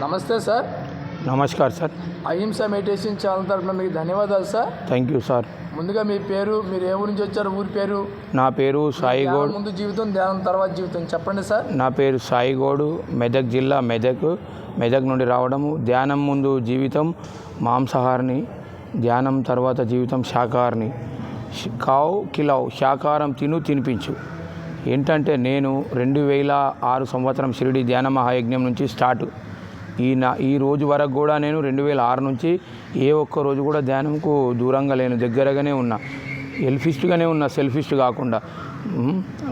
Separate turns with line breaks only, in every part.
నమస్తే సార్.
నమస్కార్ sir.
Ahimsa meditation channel తరఫున మీకు ధన్యవాదాలు సార్.
థ్యాంక్ యూ సార్
ముందుగా మీ పేరు మీరు ఏ ఊరి నుంచి వచ్చారు ఊరి పేరు?
నా పేరు సాయి
ధ్యానం
గౌడ్.
ముందు జీవితం ధ్యానం తర్వాత జీవితం చెప్పండి సార్.
నా పేరు సాయి గౌడు. మెదక్ జిల్లా మెదక్. మెదక్ నుండి రావడము ధ్యానం ముందు జీవితం మాంసాహారిని ధ్యానం తర్వాత జీవితం శాకాహారిని. కావు కిలావ్ శాకాహారం తిను తినిపించు. ఏంటంటే నేను రెండు వేల ఆరు సంవత్సరం షిరిడి ధ్యాన మహాయజ్ఞం నుంచి స్టార్ట్. ఈ నా ఈ రోజు వరకు కూడా నేను రెండు వేల ఆరు నుంచి ఏ ఒక్క రోజు కూడా ధ్యానంకు దూరంగా లేను దగ్గరగానే ఉన్నా. ఎల్ఫిస్ట్గానే ఉన్నా సెల్ఫిస్ట్ కాకుండా.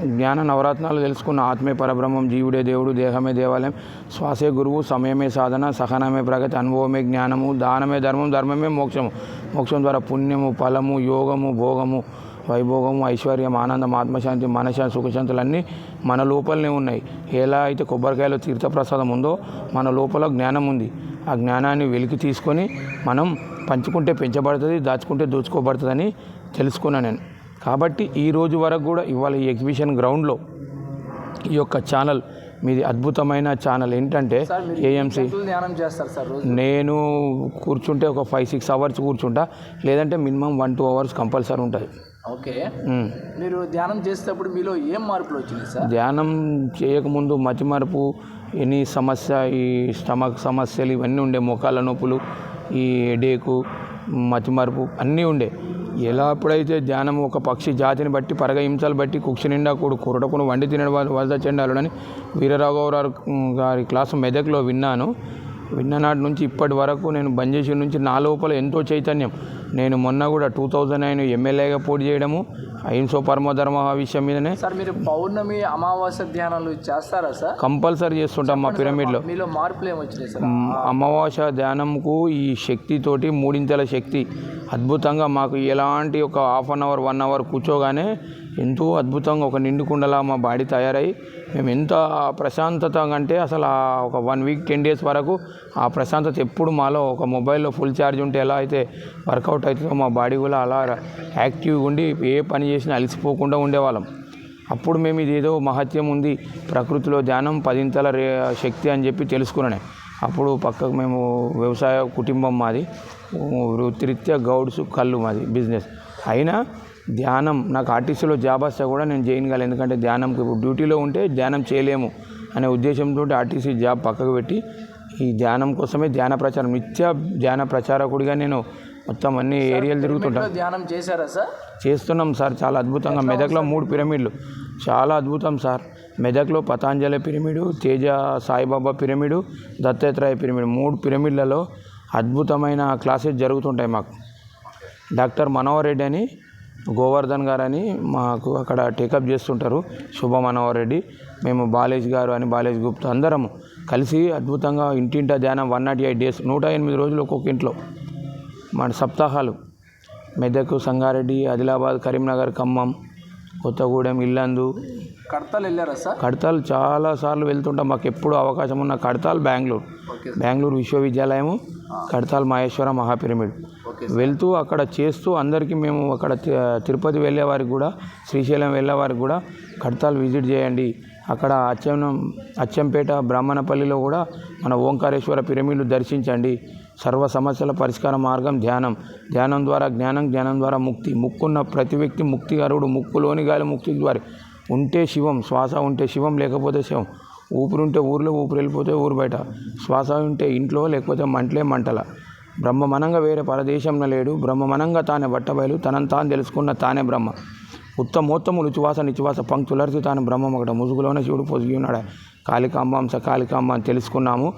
జ్ఞాన నవరత్నాలు తెలుసుకున్న ఆత్మే పరబ్రహ్మం జీవుడే దేవుడు దేహమే దేవాలయం శ్వాసే గురువు సమయమే సాధన సహనమే ప్రగతి అనుభవమే జ్ఞానము దానమే ధర్మం ధర్మమే మోక్షము. మోక్షం ద్వారా పుణ్యము ఫలము యోగము భోగము వైభోగము ఐశ్వర్యం ఆనందం ఆత్మశాంతి మనశాంతి సుఖశాంతులన్నీ మన లోపలనే ఉన్నాయి. ఎలా అయితే కొబ్బరికాయలో తీర్థప్రసాదం ఉందో మన లోపల జ్ఞానం ఉంది. ఆ జ్ఞానాన్ని వెలికి తీసుకొని మనం పంచుకుంటే పెంచబడుతుంది దాచుకుంటే దోచుకోబడుతుందని తెలుసుకున్నాను నేను. కాబట్టి ఈ రోజు వరకు కూడా ఇవాళ ఈ ఎగ్జిబిషన్ గ్రౌండ్లో ఈ యొక్క ఛానల్ మీది అద్భుతమైన ఛానల్ ఏంటంటే ఏఎంసీ నేను కూర్చుంటే ఒక ఫైవ్ సిక్స్ అవర్స్ కూర్చుంటా. లేదంటే minimum one two hours compulsory ఉంటుంది.
ఓకే. మీరు ధ్యానం చేసేటప్పుడు మీలో ఏం మార్పులు వచ్చినాయి సార్?
ధ్యానం చేయకముందు మతిమరుపు ఎన్ని సమస్య ఈ స్టమక్ సమస్యలు ఇవన్నీ ఉండే మోకాళ్ళ నొప్పులు ఈ హెడేకు మతిమరుపు అన్నీ ఉండే. ఎలా ఎప్పుడైతే ధ్యానం ఒక పక్షి జాతిని బట్టి పరగ హింసలు బట్టి కుక్షి నిండా కూడు కురటకును వండి తినడం వద్ద చెండాలని వీరరాఘవ గారు గారి క్లాసు మెదక్లో విన్నాను. విన్ననాటి నుంచి ఇప్పటి వరకు నేను బంద్ చేసిన నుంచి నా లోపల ఎంతో చైతన్యం. నేను మొన్న కూడా టూ థౌజండ్ నైన్ ఎమ్మెల్యేగా పోటీ చేయడము అహింసో పరమధర్మ విషయం మీదనే.
సార్ మీరు పౌర్ణమి అమావాస్య ధ్యానాలు చేస్తారా సార్?
కంపల్సరీ చేస్తుంటాం మా పిరమిడ్లో.
మీలో మార్పులు ఏమి వచ్చినాయి సార్?
అమావాస్య ధ్యానంకు ఈ శక్తితోటి మూడింతల శక్తి. అద్భుతంగా మాకు ఎలాంటి ఒక half an hour one hour కూర్చోగానే ఎంతో అద్భుతంగా ఒక నిండు కుండలా మా బాడీ తయారై మేము ఎంత ప్రశాంతత అంటే అసలు ఆ ఒక వన్ వీక్ టెన్ డేస్ వరకు ఆ ప్రశాంతత ఎప్పుడు మాలో ఒక మొబైల్లో ఫుల్ ఛార్జ్ ఉంటే ఎలా అయితే వర్కౌట్ అవుతుందో మా బాడీ కూడా అలా యాక్టివ్గా ఉండి ఏ పని చేసినా అలసిపోకుండా ఉండేవాళ్ళం. అప్పుడు మేము ఇది ఏదో మహత్యం ఉంది ప్రకృతిలో ధ్యానం పదింతల రే శక్తి అని చెప్పి తెలుసుకున్నాను. అప్పుడు పక్కకు మేము వ్యవసాయ కుటుంబం మాది వృత్తిరీత్యా గౌడ్స్ కళ్ళు మాది బిజినెస్. అయినా ధ్యానం నాకు ఆర్టీసీలో జాబ్ వస్తే కూడా నేను చేయగలను ఎందుకంటే ధ్యానంకి ఇప్పుడు డ్యూటీలో ఉంటే ధ్యానం చేయలేము అనే ఉద్దేశంతో ఆర్టీసీ జాబ్ పక్కకు పెట్టి ఈ ధ్యానం కోసమే ధ్యాన ప్రచారం నిత్య ధ్యాన ప్రచారకుడిగా నేను మొత్తం అన్ని ఏరియాలు తిరుగుతుంటాను
ధ్యానం చేశారా సార్?
చేస్తున్నాం సార్ చాలా అద్భుతంగా. మెదక్లో మూడు పిరమిడ్లు. చాలా అద్భుతం సార్. మెదక్లో Patanjali pyramid Teja Saibaba pyramid Dattatreya pyramid మూడు పిరమిడ్లలో అద్భుతమైన క్లాసెస్ జరుగుతుంటాయి మాకు. డాక్టర్ మనోహర్ రెడ్డి అని గోవర్ధన్ గారు అని మాకు అక్కడ టేకప్ చేస్తుంటారు. శుభ మనోహర్ రెడ్డి. మేము బాలేజ్ గారు అని బాలేజ్ గుప్తా అందరము కలిసి అద్భుతంగా ఇంటింట ధ్యానం వన్ నాట్ ఎయిట్ డేస్ నూట ఎనిమిది రోజులు ఒక్కొక్క ఇంట్లో. మన సప్తాహాలు. మెదక్ సంగారెడ్డి ఆదిలాబాద్ కరీంనగర్ ఖమ్మం కొత్తగూడెం ఇల్లందు.
కడతాలు వెళ్ళారా సార్?
కడతాల్ చాలా సార్లు వెళ్తుంటాం. మాకు ఎప్పుడు అవకాశం ఉన్న కడతాల్ బెంగళూరు. బెంగళూరు విశ్వవిద్యాలయము కడతాల్ మహేశ్వర మహాపిరమిడ్. వెళ్తూ అక్కడ చేస్తూ అందరికీ మేము అక్కడ తి- తిరుపతి వెళ్ళే వారికి కూడా శ్రీశైలం వెళ్ళే వారికి కూడా కడతాల్ విజిట్ చేయండి. అక్కడ అచ్చం అచ్చంపేట బ్రాహ్మణపల్లిలో కూడా మన ఓంకారేశ్వర పిరమిడ్లు దర్శించండి. సర్వ సమస్యల పరిష్కార మార్గం ధ్యానం. ధ్యానం ద్వారా జ్ఞానం జ్ఞానం ద్వారా ముక్తి. ముక్కున్న ప్రతి వ్యక్తి ముక్తిగారుడు ముక్కులోని గాలి ముక్తి ద్వారా. ఉంటే శివం శ్వాస ఉంటే శివం లేకపోతే శివం. ఊపిరి ఉంటే ఊరిలో ఊపిరి వెళ్ళిపోతే ఊరు బయట. శ్వాస ఉంటే ఇంట్లో లేకపోతే మంటలే మంటల. బ్రహ్మమనంగా వేరే పరదేశం లేడు. బ్రహ్మమనంగా తానే బట్టబయలు తనని తాను తెలుసుకున్న తానే బ్రహ్మ. ఉత్తమోత్తములు చువాస నిచువాస పంక్తులర్చి తాను బ్రహ్మం ఒకట ముసుగులోనే శివుడు పొసిగి ఉన్నాడు? కాళికాంబాంస కాళికాంబ అని తెలుసుకున్నాము.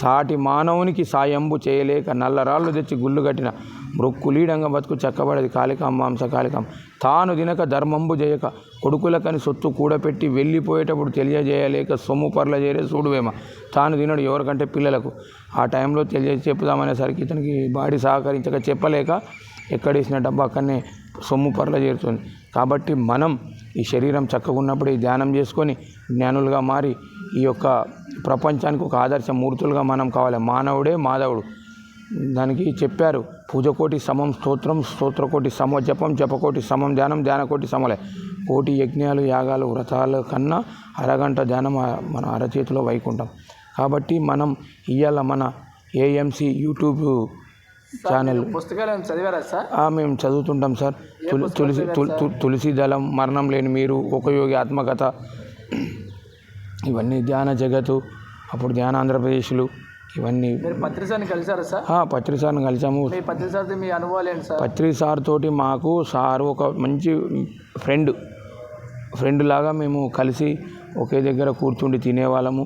సాటి మానవునికి సాయంబు చేయలేక నల్లరాళ్ళు తెచ్చి గుళ్ళు కట్టిన మృక్కులీడంగా బతుకు చక్కబడేది కాళికాంబాంస కాళికాంబ తాను తినక ధర్మంబు చేయక కొడుకులకని సొత్తు కూడపెట్టి వెళ్ళిపోయేటప్పుడు తెలియజేయలేక సొమ్ము పర్ల చేరే చూడువేమ తాను తినడు ఎవరికంటే పిల్లలకు. ఆ టైంలో తెలియ చెప్పుదామనేసరికి ఇతనికి బాడీ సహకరించక చెప్పలేక ఎక్కడేసిన డబ్బా అక్కడనే సొమ్ము పర్ల చేరుతుంది. కాబట్టి మనం ఈ శరీరం చక్కగా ఉన్నప్పుడు ఈ ధ్యానం చేసుకొని జ్ఞానులుగా మారి ఈ యొక్క ప్రపంచానికి ఒక ఆదర్శ మూర్తులుగా మనం కావాలి. మానవుడే మాధవుడు. దానికి చెప్పారు పూజకోటి సమం స్తోత్రం స్తోత్రకోటి సమ జపం జపకోటి సమం ధ్యానం ధ్యానకోటి సమలే. కోటి యజ్ఞాలు యాగాలు వ్రతాల కన్నా అరగంట ధ్యానం మన అరచేతిలో వైకుంఠం. కాబట్టి మనం ఇవాళ మన ఏఎంసి యూట్యూబ్ ఛానల్.
పుస్తకాలు చదివారా సార్?
మేము చదువుతుంటాం సార్. తులి తులసి తుల్- తుల్- తులసి దళం మరణం లేని మీరు ఒక యోగి ఆత్మకథ ఇవన్నీ ధ్యాన జగత్తు అప్పుడు ధ్యాన ఆంధ్రప్రదేశ్లు ఇవన్నీ
పత్రిసారిని కలిసారా సార్?
ఆ, పత్రి సార్ని కలిసాము.
పత్రిసారితో మీ అనుభవాలు ఏంటి సార్?
పత్రి సార్ తోటి మాకు సార్ ఒక మంచి ఫ్రెండ్ ఫ్రెండ్ లాగా మేము కలిసి ఒకే దగ్గర కూర్చుండి తినేవాళ్ళము.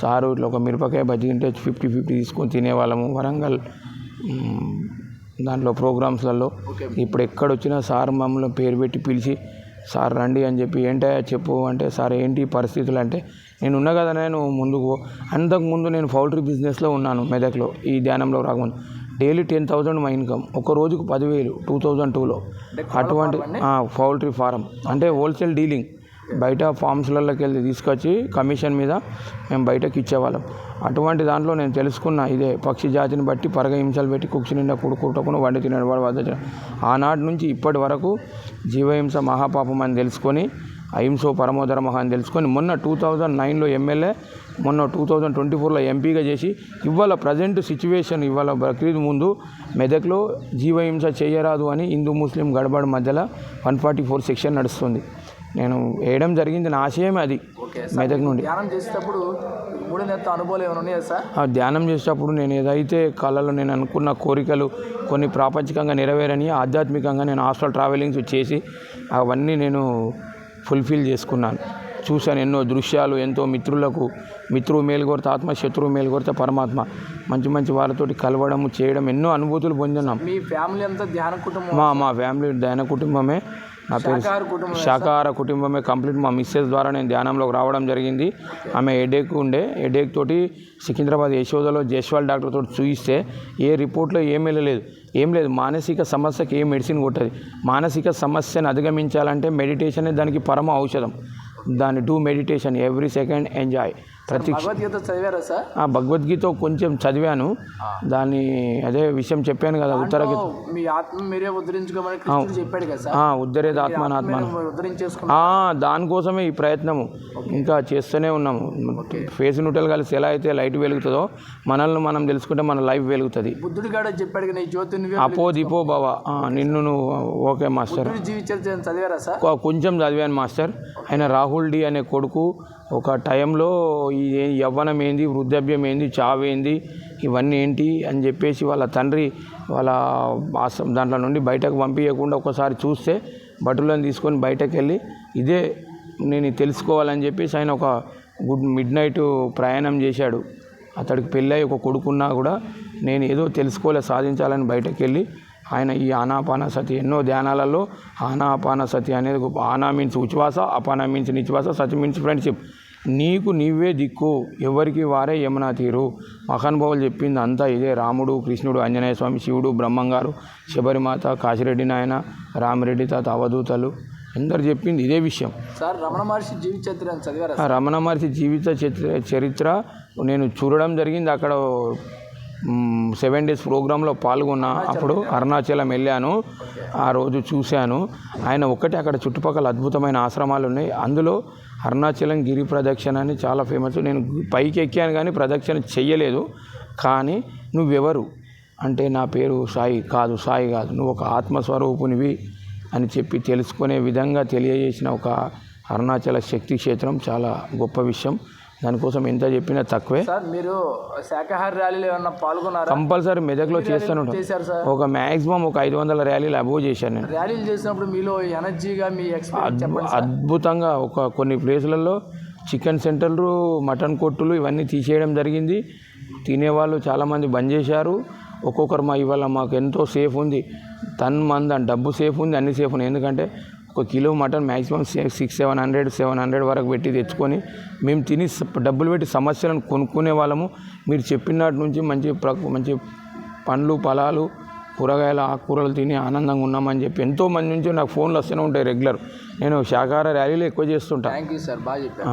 సారు ఇట్లా ఒక మిరపకాయ బజ్జి తింటే ఫిఫ్టీ ఫిఫ్టీ తీసుకొని తినేవాళ్ళము. వరంగల్ దాంట్లో ప్రోగ్రామ్స్లలో ఇప్పుడు ఎక్కడొచ్చినా సార్ మమ్మల్ని పేరు పెట్టి పిలిచి సార్ రండి అని చెప్పి ఏంటయ్యా చెప్పు అంటే సార్ ఏంటి పరిస్థితులు అంటే నేను ఉన్నా కదా నేను ముందుకు. అంతకుముందు నేను పౌల్ట్రీ బిజినెస్లో ఉన్నాను మెదక్లో ఈ ధ్యానంలో రాకముందు. డైలీ టెన్ థౌజండ్ మా ఇన్కమ్ ఒక రోజుకు పదివేలు టూ థౌజండ్ టూలో. అటువంటి పౌల్ట్రీ ఫారం. అంటే హోల్సేల్ డీలింగ్. బయట ఫార్మ్స్లలోకి వెళ్ళి తీసుకొచ్చి కమిషన్ మీద మేము బయటకి ఇచ్చేవాళ్ళం. అటువంటి దాంట్లో నేను తెలుసుకున్న ఇదే పక్షి జాతిని బట్టి పరగ హింసలు పెట్టి కుక్షి నిండా కుడుకుంటకుండా వండి తినేవాడు వాడు వద్ద ఆనాటి నుంచి ఇప్పటి వరకు జీవహింస మహాపాపం అని తెలుసుకొని అహింసో పరమోధర్మ అని తెలుసుకొని మొన్న టూ థౌజండ్ నైన్లో ఎమ్మెల్యే మొన్న టూ థౌజండ్ ట్వంటీ ఫోర్లో ఎంపీగా చేసి ఇవాళ ప్రజెంట్ సిచ్యువేషన్ ఇవాళ బక్రీద్ ముందు మెదక్లో జీవహింస చేయరాదు అని హిందూ ముస్లిం గడబడ మధ్యలో వన్ ఫార్టీ ఫోర్ సెక్షన్ నడుస్తుంది. నేను వేయడం జరిగింది నా ఆశయమే అది. మెదక్ నుండి.
ధ్యానం చేసేటప్పుడు అనుభవాలు ఏమైనా ఉన్నాయా సార్?
ఆ ధ్యానం చేసేటప్పుడు నేను ఏదైతే కళలో నేను అనుకున్న కోరికలు కొన్ని ప్రాపంచికంగా నెరవేరని ఆధ్యాత్మికంగా నేను హాస్టల్ ట్రావెలింగ్స్ చేసి అవన్నీ నేను ఫుల్ఫిల్ చేసుకున్నాను. చూశాను ఎన్నో దృశ్యాలు ఎంతో మిత్రులకు మిత్రువు మేలుకొడితే ఆత్మ శత్రువు మేలుకొడితే పరమాత్మ మంచి మంచి వాళ్ళతోటి కలవడం చేయడం ఎన్నో అనుభూతులు పొందినాం.
మీ ఫ్యామిలీ అంతా ధ్యాన కుటుంబం
మా మా ఫ్యామిలీ దయన కుటుంబమే. నా పేరు
శాకాహార కుటుంబం
శాకాహార కుటుంబమే. కంప్లీట్ మా మిస్సెస్ ద్వారా నేను ధ్యానంలోకి రావడం జరిగింది. ఆమె హెడేక్ ఉండే. హెడేక్ తోటి సికింద్రాబాద్ యశోదలో జైస్వాల్ డాక్టర్ తోటి చూయిస్తే ఏ రిపోర్ట్లో ఏం వెళ్ళలేదు. ఏం లేదు. మానసిక సమస్యకి ఏ మెడిసిన్ కొట్టదు. మానసిక సమస్యను అధిగమించాలంటే మెడిటేషన్ దానికి పరమ ఔషధం. దాన్ని do meditation every second enjoy. ప్రతి
భగవద్గీత చదివారా సార్?
ఆ భగవద్గీత కొంచెం చదివాను. దాన్ని అదే విషయం చెప్పాను కదా ఉత్తర
మీ ఆత్మ మీరే ఉద్ధరించుకోమని చెప్పాడు కదా సార్.
ఉద్ధరేది ఆత్మానాత్మ దానికోసమే ఈ ప్రయత్నము. ఇంకా చేస్తూనే ఉన్నాము. ఫేస్ న్యూట్రల్ కలిసి ఎలా అయితే లైట్ వెలుగుతుందో మనల్ని మనం తెలుసుకుంటే మన లైఫ్ వెలుగుతుంది.
బుద్ధుడు గాడు చెప్పాడు కదా జ్యోతి
అపో దిపో ఆ, నిన్ను నువ్వు ఓకే మాస్టర్.
చదివారా సార్?
కొంచెం చదివాను మాస్టర్. ఆయన రాహుల్ డి అనే కొడుకు ఒక టైంలో ఈ యవ్వనం ఏంది వృద్ధాప్యం ఏంది చావేంది ఏంది ఇవన్నీ ఏంటి అని చెప్పేసి వాళ్ళ తండ్రి వాళ్ళ దాంట్లో నుండి బయటకు పంపించకుండా ఒకసారి చూస్తే భటులను తీసుకొని బయటకు వెళ్ళి ఇదే నేను తెలుసుకోవాలని చెప్పేసి ఆయన ఒక గుడ్ మిడ్ నైట్ ప్రయాణం చేశాడు. అతడికి పెళ్ళై ఒక కొడుకున్నా కూడా నేను ఏదో తెలుసుకోలే సాధించాలని బయటకు వెళ్ళి ఆయన ఈ ఆనాపాన సతి ఎన్నో ధ్యానాలలో ఆనాపాన సతి అనేది ఆనా మీన్స్ ఉచ్ఛ్వాస అపాన మీన్స్ నిశ్వాస సతి మీన్స్ ఫ్రెండ్షిప్ నీకు నీవే దిక్కు ఎవరికి వారే యమునా తీరు. మహానుభావులు చెప్పింది అంతా ఇదే. రాముడు కృష్ణుడు ఆంజనేయ స్వామి శివుడు బ్రహ్మంగారు శబరిమాత కాశిరెడ్డి నాయన రామిరెడ్డి తాత అవధూతలు. అందరు చెప్పింది ఇదే విషయం.
సార్ రమణ మహర్షి జీవిత చరిత్ర
రమణ మహర్షి జీవిత చరిత్ర చరిత్ర నేను చూడడం జరిగింది అక్కడ సెవెన్ డేస్ ప్రోగ్రాంలో పాల్గొన్నా. అప్పుడు అరుణాచలం వెళ్ళాను. ఆ రోజు చూశాను. ఆయన ఒక్కటే అక్కడ చుట్టుపక్కల అద్భుతమైన ఆశ్రమాలు ఉన్నాయి. అందులో అరుణాచలం గిరి ప్రదక్షిణ అని చాలా ఫేమస్ నేను పైకి ఎక్కాను కానీ ప్రదక్షిణ చెయ్యలేదు. కానీ నువ్వెవరు? అంటే నా పేరు సాయి కాదు సాయి కాదు. నువ్వు ఒక ఆత్మస్వరూపునివి అని చెప్పి తెలుసుకునే విధంగా తెలియజేసిన ఒక అరుణాచల శక్తి క్షేత్రం చాలా గొప్ప విషయం. దానికోసం ఎంత చెప్పినా తక్కువే.
సార్ మీరు శాకాహార ర్యాలీలో ఏమన్నా పాల్గొన్నారా?
కంపల్సరీ మెదక్లో చేస్తూనే. ఒక మ్యాక్సిమం ఒక ఐదు వందల ర్యాలీలు అబోవ్ చేశాను నేను.
ర్యాలీలు చేసినప్పుడు మీలో ఎనర్జీగా మీ
అద్భుతంగా ఒక కొన్ని ప్లేసులలో చికెన్ సెంటర్లు మటన్ కొట్టులు ఇవన్నీ తీసేయడం జరిగింది. తినేవాళ్ళు చాలామంది బంద్ చేశారు. ఒక్కొక్కరు మా ఇవాళ మాకు ఎంతో సేఫ్ ఉంది. తన్ మంది డబ్బు సేఫ్ ఉంది అన్ని సేఫ్ ఉన్నాయి. ఎందుకంటే ఒక kilo mutton maximum six seven hundred seven hundred వరకు పెట్టి తెచ్చుకొని మేము తిని డబ్బులు పెట్టి సమస్యలను కొనుక్కునే వాళ్ళము. మీరు చెప్పినట్టు నుంచి మంచి మంచి పండ్లు ఫలాలు కూరగాయలు ఆకుకూరలు తిని ఆనందంగా ఉన్నామని చెప్పి ఎంతో మంది నుంచి నాకు ఫోన్లు వస్తూనే ఉంటాయి రెగ్యులర్. నేను శాకాహార ర్యాలీలు ఎక్కువ చేస్తుంటా.
థ్యాంక్ యూ సార్ బాగా చెప్పారు.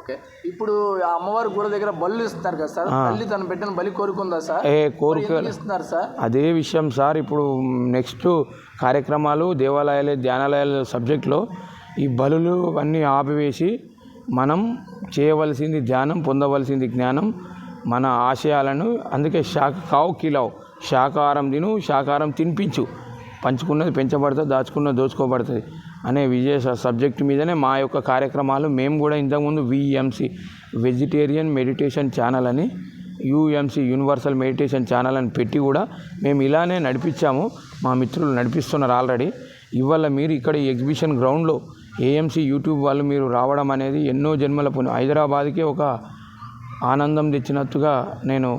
ఓకే. ఇప్పుడు అమ్మవారి గుడి దగ్గర బళ్ళు ఇస్తున్నారు కదా సార్? తల్లి తను పెట్టిన బలి కోరుకుందా సార్?
ఏ కోరిక
ఇస్తున్నారు సార్?
అదే విషయం సార్. ఇప్పుడు నెక్స్ట్ కార్యక్రమాలు దేవాలయాలు ధ్యానాలయాల సబ్జెక్ట్లో ఈ బలులు అన్నీ ఆపివేసి మనం చేయవలసింది ధ్యానం పొందవలసింది జ్ఞానం మన ఆశయాలను. అందుకే శాఖ కావు కిలావు. శాకాహారం తిను శాకాహారం తినిపించు. పంచుకున్నది పెంచబడుతుంది దాచుకున్నది దోచుకోబడుతుంది అనే విజయ సబ్జెక్ట్ మీదనే మా యొక్క కార్యక్రమాలు. మేము కూడా ఇంతకుముందు విఎంసి వెజిటేరియన్ మెడిటేషన్ ఛానల్ అని యూఎంసి యూనివర్సల్ మెడిటేషన్ ఛానల్ అని పెట్టి కూడా మేము ఇలానే నడిపించాము. మా మిత్రులు నడిపిస్తున్నారు ఆల్రెడీ. ఇవాళ మీరు ఇక్కడ ఈ ఎగ్జిబిషన్ గ్రౌండ్లో ఏఎంసి యూట్యూబ్ వాళ్ళు మీరు రావడం అనేది ఎన్నో జన్మల పుణ్యం. హైదరాబాద్కే ఒక ఆనందం తెచ్చినట్టుగా నేను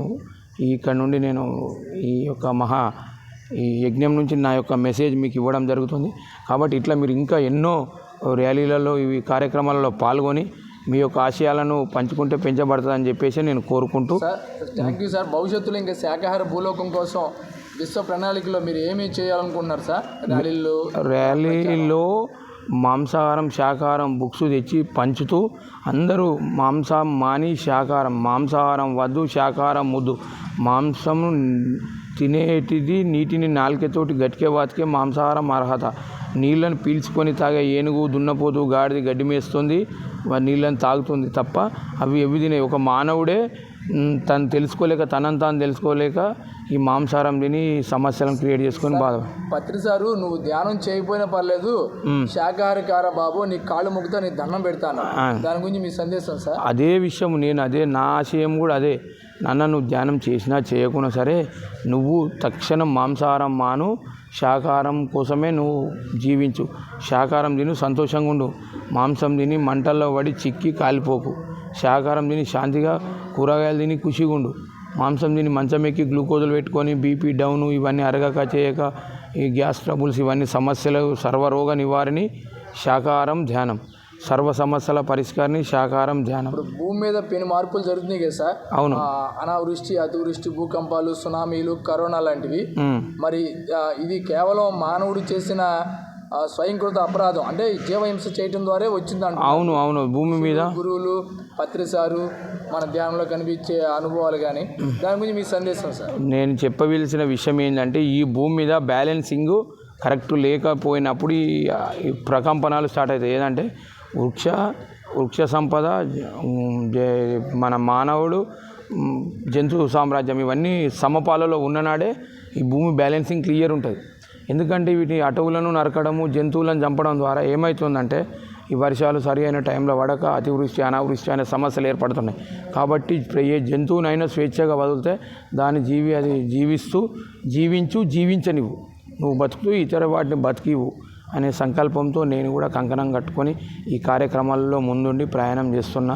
ఇక్కడ నుండి నేను ఈ యొక్క మహా ఈ యజ్ఞం నుంచి నా యొక్క మెసేజ్ మీకు ఇవ్వడం జరుగుతుంది. కాబట్టి ఇట్లా మీరు ఇంకా ఎన్నో ర్యాలీలలో ఇవి కార్యక్రమాలలో పాల్గొని మీ యొక్క ఆశయాలను పంచుకుంటే పెంచబడుతుందని చెప్పేసి నేను కోరుకుంటూ
థ్యాంక్ యూ సార్. భవిష్యత్తులో ఇంకా శాకాహార భూలోకం కోసం విశ్వ ప్రణాళికలో మీరు ఏమి చేయాలనుకుంటున్నారు సార్? ర్యాలీలు
ర్యాలీలో మాంసాహారం శాకాహారం బుక్స్ తెచ్చి పంచుతూ అందరూ మాంసం మాని శాకాహారం మాంసాహారం వద్దు శాకాహారం ముద్దు మాంసం తినేటిది నీటిని నాలుకతోటి గట్టికే వాతికే మాంసాహారం అర్హత. నీళ్ళని పీల్చుకొని తాగే ఏనుగు దున్నపోతు గాడిది గడ్డి మేస్తుంది. నీళ్ళని తాగుతుంది తప్ప అవి ఎవి తినే ఒక మానవుడే తను తెలుసుకోలేక తనని తాను తెలుసుకోలేక ఈ మాంసాహారం తిని సమస్యలను క్రియేట్ చేసుకొని బాధ
పత్రి సారు నువ్వు ధ్యానం చేయకపోయినా పర్లేదు. శాకాహారకార బాబు నీ కాళ్ళు మొక్కుతా నీ దండం పెడతాను. దాని గురించి మీ సందేశం సార్?
అదే విషయం నేను అదే నా ఆశయం కూడా అదే. నాన్న నువ్వు ధ్యానం చేసినా చేయకున్నా సరే నువ్వు తక్షణం మాంసాహారం మాను శాకాహారం కోసమే నువ్వు జీవించు. శాకాహారం తిని సంతోషంగా ఉండు. మాంసం తిని మంటల్లో పడి చిక్కి కాలిపోకు. శాకాహారం తిని శాంతిగా కూరగాయలు తిని ఖుషిగా ఉండు. మాంసం తిని మంచం ఎక్కి గ్లూకోజులు పెట్టుకొని బీపీ డౌను ఇవన్నీ అరగక చేయక ఈ గ్యాస్ ట్రబుల్స్ ఇవన్నీ సమస్యలు సర్వరోగ నివారిణి శాకాహారం ధ్యానం. సర్వ సమస్యల పరిష్కారిని శాకాహారం ధ్యానం.
ఇప్పుడు భూమి మీద పెను మార్పులు జరుగుతున్నాయి కదా సార్?
అవును.
ఆ, అనావృష్టి అతివృష్టి భూకంపాలు సునామీలు కరోనా లాంటివి. మరి ఆ, ఇది కేవలం మానవుడు చేసిన ఆ, స్వయంకృత అపరాధం. అంటే జీవహింస చేయటం ద్వారా వచ్చిందంట
అవును అవును. భూమి మీద
గురువులు పత్రిసారు మన ధ్యానంలో కనిపించే అనుభవాలు కానీ దాని గురించి మీ సందేశం సార్?
నేను చెప్పవలసిన విషయం ఏంటంటే ఈ భూమి మీద బ్యాలెన్సింగ్ కరెక్ట్ లేకపోయినప్పుడు ఈ ఈ ప్రకంపనాలు స్టార్ట్ అవుతాయి. ఏదంటే వృక్ష వృక్ష సంపద మన మానవుడు జంతు సామ్రాజ్యం ఇవన్నీ సమపాలలో ఉన్ననాడే ఈ భూమి బ్యాలెన్సింగ్ క్లియర్ ఉంటుంది. ఎందుకంటే వీటి అటవులను నరకడము జంతువులను చంపడం ద్వారా ఏమవుతుందంటే ఈ వర్షాలు సరి అయిన టైంలో పడక అతివృష్టి అనావృష్టి అనే సమస్యలు ఏర్పడుతున్నాయి. కాబట్టి ఏ జంతువునైనా స్వేచ్ఛగా వదిలితే దాని జీవి అది జీవిస్తూ జీవించు జీవించనివ్వు. నువ్వు బతుకుతూ ఇతర వాటిని బతికివు అనే సంకల్పంతో నేను కూడా కంకణం కట్టుకొని ఈ కార్యక్రమాల్లో ముందుండి ప్రయాణం చేస్తున్నా.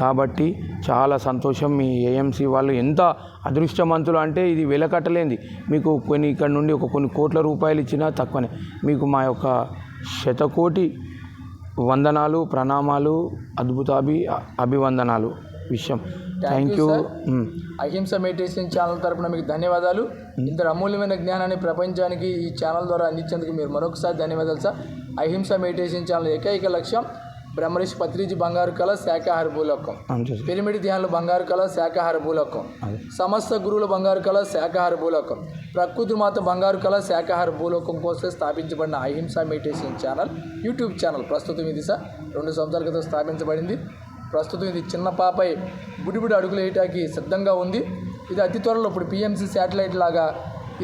కాబట్టి చాలా సంతోషం మీ ఏఎంసీ వాళ్ళు. ఎంత అదృష్టవంతులు అంటే ఇది వెలకట్టలేంది మీకు కొన్ని ఇక్కడ నుండి ఒక కొన్ని కోట్ల రూపాయలు ఇచ్చినా తక్కువనే. మీకు మా యొక్క శతకోటి వందనాలు ప్రణామాలు అద్భుతాభి అభివందనాలు. విషయం. Thank you
Ahimsa meditation channel తరపున మీకు ధన్యవాదాలు. ఇంత అమూల్యమైన జ్ఞానాన్ని ప్రపంచానికి ఈ ఛానల్ ద్వారా అందించేందుకు మీరు మరొకసారి ధన్యవాదాలు సార్ అహింస మెడిటేషన్ ఛానల్ ఏకైక లక్ష్యం బ్రహ్మరిషి పత్రిజీ బంగారు కళ శాకాహార భూలోకం. పిరమిడ్ ధ్యానులు బంగారు కళ శాకాహార భూలోకం. సమస్త గురువుల బంగారు కళ శాకాహార భూలోకం. ప్రకృతి మాత బంగారు కళ శాకాహార భూలోకం కోసం స్థాపించబడిన Ahimsa meditation channel YouTube channel ప్రస్తుతం ఇది సార్ రెండు సంవత్సరాల క్రితం స్థాపించబడింది. ప్రస్తుతం ఇది చిన్న పాపై బుడిబుడి అడుగులు వేయటానికి సిద్ధంగా ఉంది. ఇది అతి త్వరలో ఇప్పుడు పిఎంసి శాటిలైట్ లాగా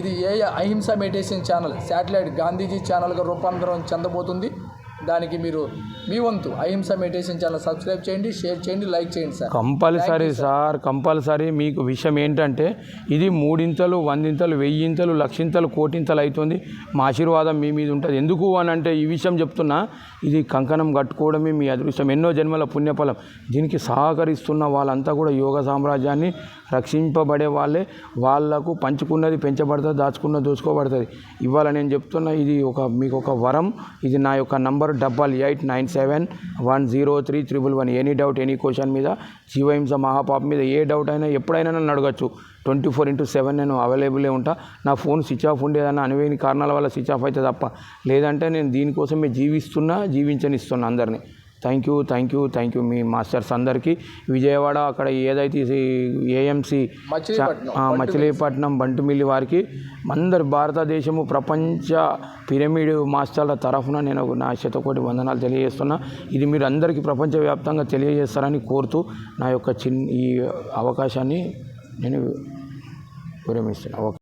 ఇది ఏ Ahimsa meditation channel. Satellite Gandhiji ఛానల్గా రూపాంతరం చెందబోతుంది. దానికి మీరు మీ వంతు అహింస మెడిటేషన్ ఛానల్ సబ్స్క్రైబ్ చేయండి షేర్ చేయండి లైక్ చేయండి సార్.
కంపల్సరీ సార్ కంపల్సరీ మీకు విషయం ఏంటంటే ఇది మూడింతలు వందింతలు వెయ్యింతలు లక్షింతలు కోటింతలు అవుతుంది మా ఆశీర్వాదం మీ మీద ఉంటుంది. ఎందుకు అని అంటే ఈ విషయం చెప్తున్నా ఇది కంకణం కట్టుకోవడమే మీ అదృష్టం. ఎన్నో జన్మల పుణ్యఫలం. దీనికి సహకరిస్తున్న వాళ్ళంతా కూడా యోగ సామ్రాజ్యాన్ని రక్షింపబడే వాళ్ళే. వాళ్ళకు పంచుకున్నది పెంచబడుతుంది దాచుకున్నది దోచుకోబడుతుంది. ఇవాళ నేను చెప్తున్నా ఇది ఒక మీకు ఒక వరం. ఇది నా యొక్క number double eight nine seven one zero three triple one. Any doubt any question మీద జీవహింస మహాపాప మీద ఏ డౌట్ అయినా ఎప్పుడైనా నన్ను అడగచ్చు. ట్వంటీ ఫోర్ ఇంటూ సెవెన్ నేను అవైలబులే ఉంటా. నా ఫోన్ స్విచ్ ఆఫ్ ఉండేదన్న అనువేని కారణాల వల్ల స్విచ్ ఆఫ్ అయితే తప్ప. లేదంటే నేను దీనికోసమే జీవిస్తున్నా జీవించనిస్తున్నా అందరినీ. Thank you thank you thank you me masters అందరికీ. విజయవాడ అక్కడ ఏదైతే ఏఎంసి మచిలీపట్నం బంటుమిల్లి వారికి అందరు భారతదేశము ప్రపంచ పిరమిడ్ మాస్టర్ల తరఫున నేను నా శతకోటి వందనాలు తెలియజేస్తున్నా. ఇది మీరు అందరికీ ప్రపంచవ్యాప్తంగా తెలియజేస్తారని కోరుతూ నా యొక్క చిన్న ఈ అవకాశాన్ని నేను విరమిస్తున్నాను ఓకే.